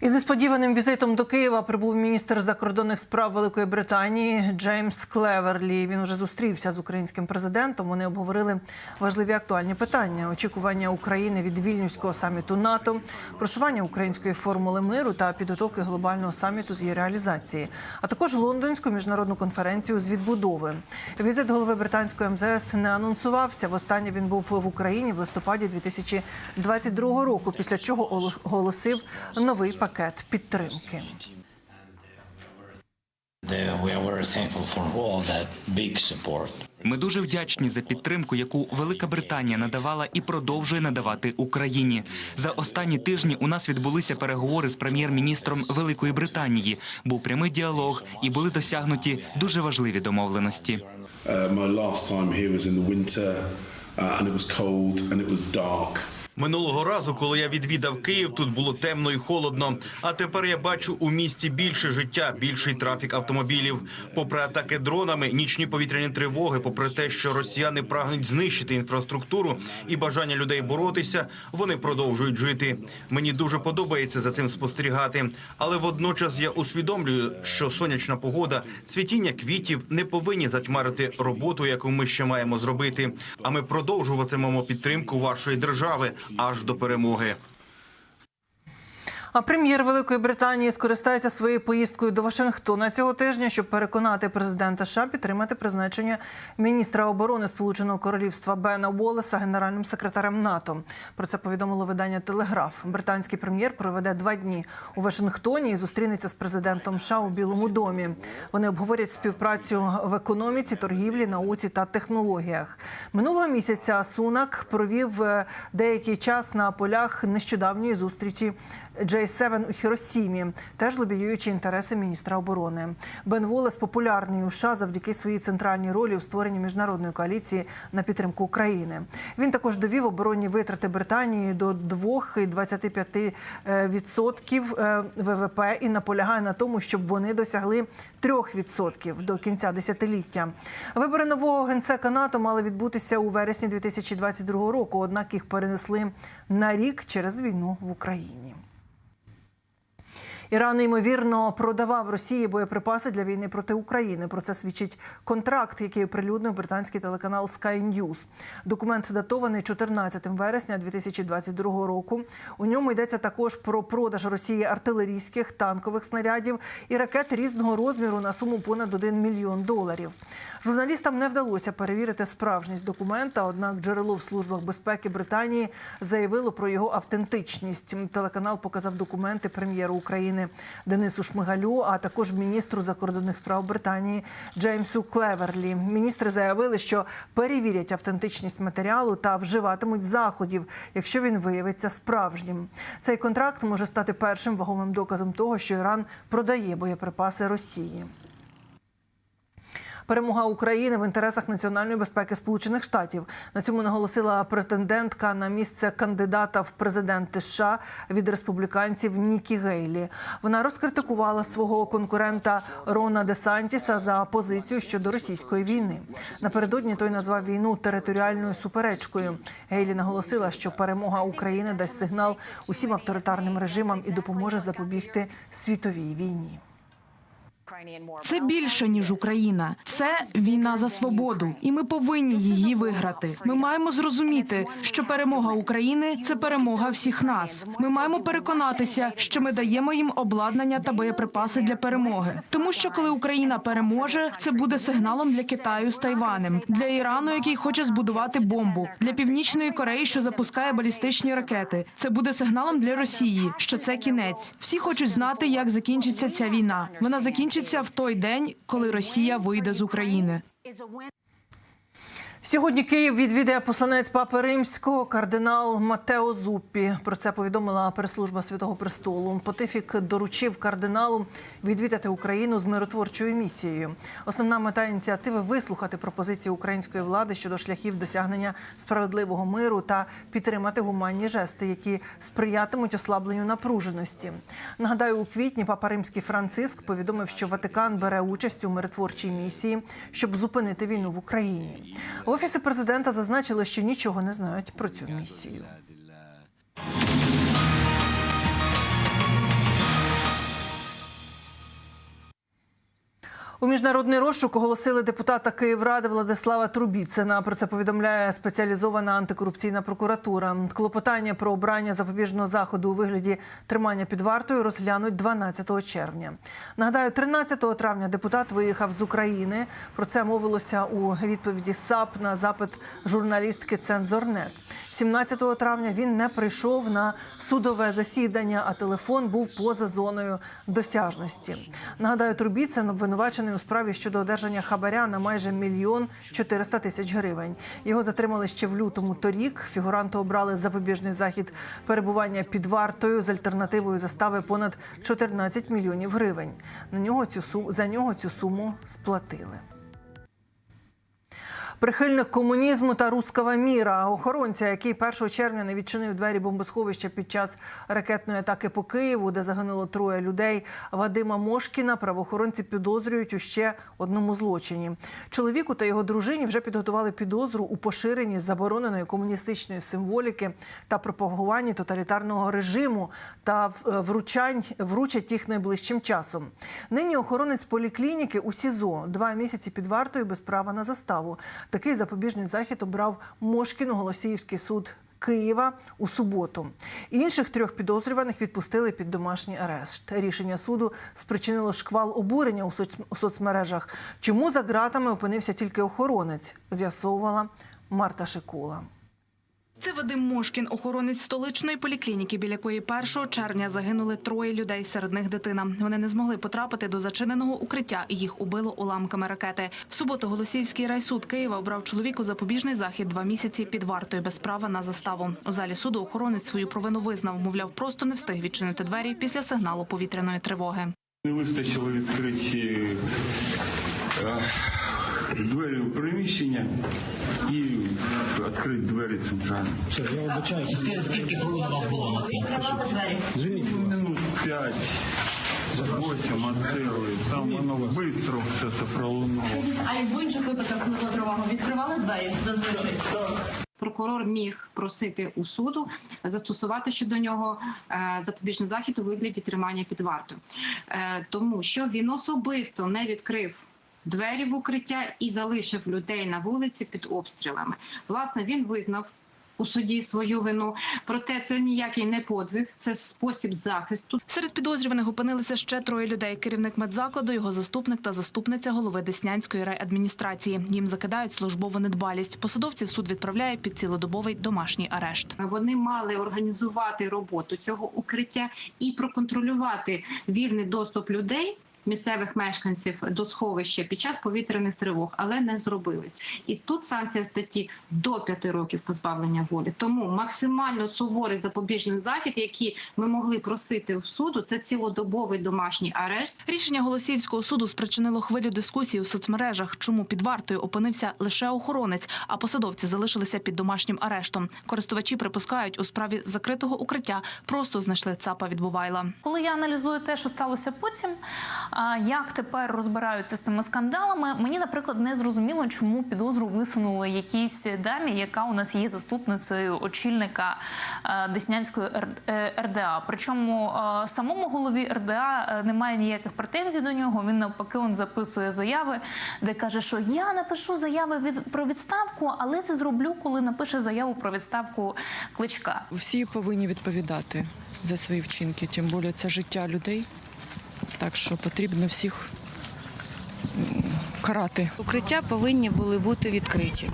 Із несподіваним візитом до Києва прибув міністр закордонних справ Великої Британії Джеймс Клеверлі. Він уже зустрівся з українським президентом. Вони обговорили важливі актуальні питання: очікування України від вільнюського саміту НАТО, просування української формули миру та підготовки глобального саміту з її реалізації, а також лондонську міжнародну конференцію з відбудови. Візит голови британської МЗС не анонсувався. Востаннє він був в Україні в листопаді 2022 року. Після чого оголосив новий пакет підтримки. There, we are very thankful for all that big support. Ми дуже вдячні за підтримку, яку Велика Британія надавала і продовжує надавати Україні. За останні тижні у нас відбулися переговори з прем'єр-міністром Великої Британії. Був прямий діалог і були досягнуті дуже важливі домовленості. Uh, Минулого разу, коли я відвідав Київ, тут було темно і холодно. А тепер я бачу у місті більше життя, більший трафік автомобілів. Попри атаки дронами, нічні повітряні тривоги, попри те, що росіяни прагнуть знищити інфраструктуру і бажання людей боротися, вони продовжують жити. Мені дуже подобається за цим спостерігати. Але водночас я усвідомлюю, що сонячна погода, цвітіння квітів не повинні затьмарити роботу, яку ми ще маємо зробити. А ми продовжуватимемо підтримку вашої держави аж до перемоги. Прем'єр Великої Британії скористається своєю поїздкою до Вашингтона цього тижня, щоб переконати президента США підтримати призначення міністра оборони Сполученого Королівства Бена Уоллеса генеральним секретарем НАТО. Про це повідомило видання Телеграф. Британський прем'єр проведе два дні у Вашингтоні і зустрінеться з президентом США у Білому домі. Вони обговорять співпрацю в економіці, торгівлі, науці та технологіях. Минулого місяця Сунак провів е, деякий час на полях нещодавньої зустрічі. J7 у Хіросімі, теж лобіюючи інтереси міністра оборони. Бен Волес популярний у США завдяки своїй центральній ролі у створенні міжнародної коаліції на підтримку України. Він також довів оборонні витрати Британії до 2,25% е, ВВП і наполягає на тому, щоб вони досягли 3% до кінця десятиліття. Вибори нового генсека НАТО мали відбутися у вересні 2022 року однак їх перенесли на рік через війну в Україні. Іран ймовірно продавав Росії боєприпаси для війни проти України. Про це свідчить контракт, який оприлюднив британський телеканал Sky News. Документ датований 14 вересня 2022 року. У ньому йдеться також про продаж Росії артилерійських танкових снарядів і ракет різного розміру на суму понад 1 мільйон доларів. Журналістам не вдалося перевірити справжність документа однак джерело в службах безпеки Британії заявило про його автентичність. Телеканал показав документи прем'єру України Денису Шмигалю, а також міністру закордонних справ Британії Джеймсу Клеверлі. Міністри заявили, що перевірять автентичність матеріалу та вживатимуть заходів, якщо він виявиться справжнім. Цей контракт може стати першим вагомим доказом того, що Іран продає боєприпаси Росії. Перемога України в інтересах національної безпеки Сполучених Штатів на цьому наголосила претендентка на місце кандидата в президенти США від республіканців Нікі Гейлі. Вона розкритикувала свого конкурента Рона Десантіса за позицію щодо російської війни. Напередодні той назвав війну територіальною суперечкою. Гейлі наголосила, що перемога України дасть сигнал усім авторитарним режимам і допоможе запобігти світовій війні. Це більше ніж Україна. Це війна за свободу, і ми повинні її виграти. Ми маємо зрозуміти, що перемога України це перемога всіх нас. Ми маємо переконатися, що ми даємо їм обладнання та боєприпаси для перемоги. Тому що коли Україна переможе, це буде сигналом для Китаю з Тайванем, для Ірану, який хоче збудувати бомбу, для північної Кореї, що запускає балістичні ракети. Це буде сигналом для Росії, що це кінець. Всі хочуть знати, як закінчиться ця війна. Вона закінчиться в той день, коли Росія вийде з України. Сьогодні Київ відвідає посланець Папи Римського кардинал Матео Зуппі. Про це повідомила прес-служба Святого Престолу. Понтифік доручив кардиналу відвідати Україну з миротворчою місією. Основна мета ініціативи вислухати пропозиції української влади щодо шляхів досягнення справедливого миру та підтримати гуманні жести, які сприятимуть ослабленню напруженості. Нагадаю, у квітні Папа Римський Франциск повідомив, що Ватикан бере участь у миротворчій місії, щоб зупинити війну в Україні. В офісі президента зазначили, що нічого не знають про цю місію. У міжнародний розшук оголосили депутата Київради Владислава Трубіцина. Про це повідомляє спеціалізована антикорупційна прокуратура. Клопотання про обрання запобіжного заходу у вигляді тримання під вартою розглянуть 12 червня. Нагадаю, 13 травня депутат виїхав з України. Про це мовилося у відповіді САП на запит журналістки Цензорнет. 17 травня він не прийшов на судове засідання, а телефон був поза зоною досяжності. Нагадаю, Трубіцин обвинувачений у справі щодо одержання хабаря на майже мільйон 400 тисяч гривень. Його затримали ще в лютому торік. Фігуранту обрали запобіжний захід перебування під вартою з альтернативою застави понад 14 мільйонів гривень. На нього цю суму за нього цю суму сплатили. Прихильник комунізму та руского міра, охоронця, який 1 червня не відчинив двері бомбосховища під час ракетної атаки по Києву, де загинуло троє людей. Вадима Мошкіна правоохоронці підозрюють у ще одному злочині. Чоловіку та його дружині вже підготували підозру у поширенні забороненої комуністичної символіки та пропагуванні тоталітарного режиму та вручань вручать їх найближчим часом. Нині охоронець поліклініки у СІЗО два місяці під вартою без права на заставу. Такий запобіжний захід обрав Мошкін Голосіївський суд. Києва у суботу інших трьох підозрюваних відпустили під домашній арешт. Рішення суду спричинило шквал обурення у соц- у соцмережах. Чому за ґратами опинився тільки охоронець? З'ясовувала Марта Шикула. Це Вадим Мошкін, охоронець столичної поліклініки, біля якої 1 червня загинули троє людей, серед них дитина. Вони не змогли потрапити до зачиненого укриття і їх убило уламками ракети. В суботу Голосіївський райсуд Києва обрав чоловіку запобіжний захід два місяці під вартою без права на заставу. У залі суду охоронець свою провину визнав, мовляв, просто не встиг відчинити двері після сигналу повітряної тривоги. Не вистачило відкриті е, двері у приміщення і відкрити двері центральні. Скільки, скільки хвилин у вас було на це? Минут п'ять, восім оцели. Там воно швидко все це пролунало. А і в інших випадках, коли тривогу відкривали двері зазвичай? Прокурор міг просити у суду застосувати щодо нього е, запобіжний захід у вигляді тримання під вартою, Е, тому що він особисто не відкрив. Двері в укриття і залишив людей на вулиці під обстрілами. Власне, він визнав у суді свою вину. Проте це ніякий не подвиг, це спосіб захисту. Серед підозрюваних опинилися ще троє людей: керівник медзакладу, його заступник та заступниця голови Деснянської райадміністрації. Їм закидають службову недбалість. Посадовців суд відправляє під цілодобовий домашній арешт. Вони мали організувати роботу цього укриття і проконтролювати вільний доступ людей. Місцевих мешканців до сховища під час повітряних тривог, але не зробили. І тут санкція статті до п'яти років позбавлення волі. Тому максимально суворий запобіжний захід, який ми могли просити в суду, це цілодобовий домашній арешт. Рішення Голосіївського суду спричинило хвилю дискусії у соцмережах, чому під вартою опинився лише охоронець, а посадовці залишилися під домашнім арештом. Користувачі припускають, у справі закритого укриття просто знайшли ЦАПа відбувайла. Коли я аналізую те, що сталося потім, як тепер розбираються з цими скандалами, мені, наприклад, не зрозуміло, чому підозру висунули якійсь дамі, яка у нас є заступницею очільника е, Деснянської Р- е, РДА. Причому е, самому голові РДА немає ніяких претензій до нього. Він навпаки он записує заяви, де каже, що я напишу заяви від про відставку, але це зроблю, коли напише заяву про відставку кличка. Всі повинні відповідати за свої вчинки, тим більше це життя людей. Так що потрібно всіх карати. Укриття повинні були бути відкриті.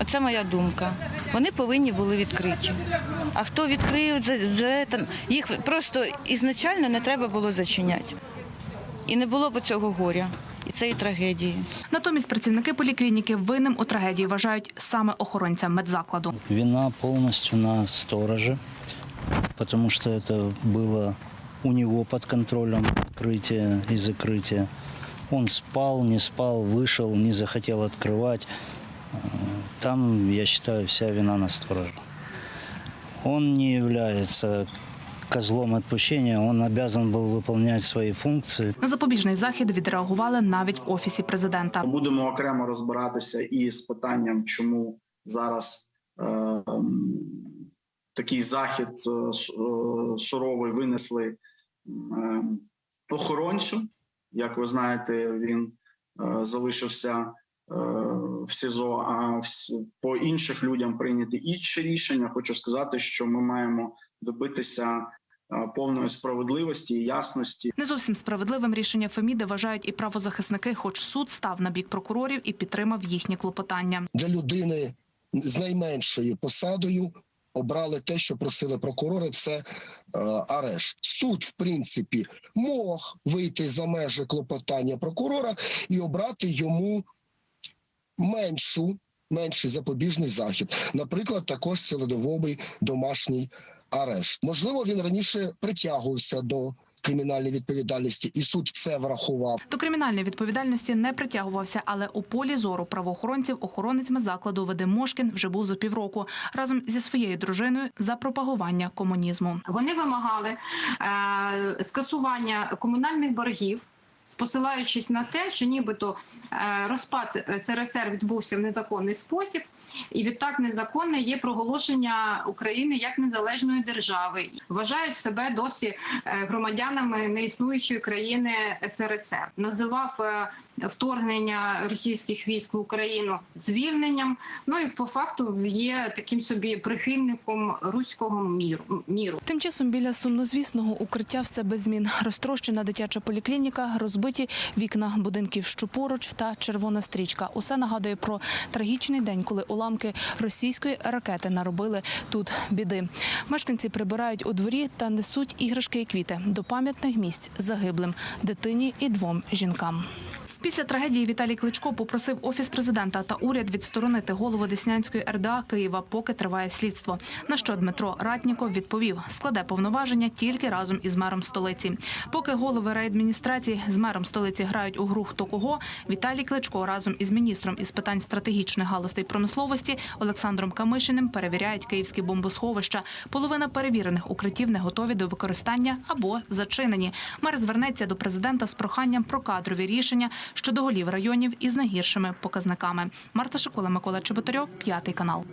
Оце моя думка. Вони повинні були відкриті. А хто відкриє, за, за, там, їх просто ізначально не треба було зачиняти. І не було б цього горя і цієї трагедії. Натомість працівники поліклініки винним у трагедії вважають саме охоронця медзакладу. Вина полностью на стороже, потому что это было у него под контролем открытие и закрытие. Он спал, не спал, вышел, не захотел открывать. Э, Там, я считаю, вся вина на стороже. Он не является козлом отпущения, он обязан был выполнять свои функции. На запобіжний захід відреагували навіть в офісі президента. Будемо окремо розбиратися і з питанням, чому зараз е, м, такий захід е, с- е, суровий винесли м, е, охоронцю Як ви знаєте, він е, залишився е, в СІЗО. А по інших людям прийняти інші рішення. Хочу сказати, що ми маємо добитися е, повної справедливості і ясності. Не зовсім справедливим рішення Феміди вважають і правозахисники, хоч суд став на бік прокурорів і підтримав їхні клопотання. для людини з найменшою посадою обрали те, що просили прокурори. Це е, арешт. Суд, в принципі, мог вийти за межі клопотання прокурора і обрати йому меншу. Менший запобіжний захід, наприклад, також цілодобовий домашній арешт. Можливо, він раніше притягувався до кримінальної відповідальності, і суд це врахував. До кримінальної відповідальності не притягувався, але у полі зору правоохоронців охоронець закладу Вадим Мошкін вже був за півроку разом зі своєю дружиною за пропагування комунізму. Вони вимагали е, скасування комунальних боргів. Посилаючись на те, що нібито е, розпад СРСР відбувся в незаконний спосіб, і відтак незаконне є проголошення України як незалежної держави, вважають себе досі е, громадянами неіснуючої країни СРСР. Називав е, вторгнення російських військ в Україну звільненням. Ну і по факту є таким собі прихильником руського міру. Тим часом біля сумнозвісного укриття все без змін. Розтрощена дитяча поліклініка, розбиті вікна будинків, що поруч та червона стрічка. Усе нагадує про трагічний день, коли уламки російської ракети наробили тут біди. Мешканці прибирають у дворі та несуть іграшки і квіти до пам'ятних місць загиблим дитині і двом жінкам. Після трагедії Віталій Кличко попросив офіс президента та уряд відсторонити голову Деснянської РДА Києва, поки триває слідство. На що Дмитро Ратніков відповів, складе повноваження тільки разом із мером столиці. Поки голови райадміністрації з мером столиці грають у гру хто кого, Віталій Кличко разом із міністром із питань стратегічних галузей промисловості Олександром Камишиним перевіряють київські бомбосховища. Половина перевірених укриттів не готові до використання або зачинені. Мер звернеться до президента з проханням про кадрові рішення щодо голів районів із найгіршими показниками. Марта Шикола, Микола Чеботарьов, п'ятий канал.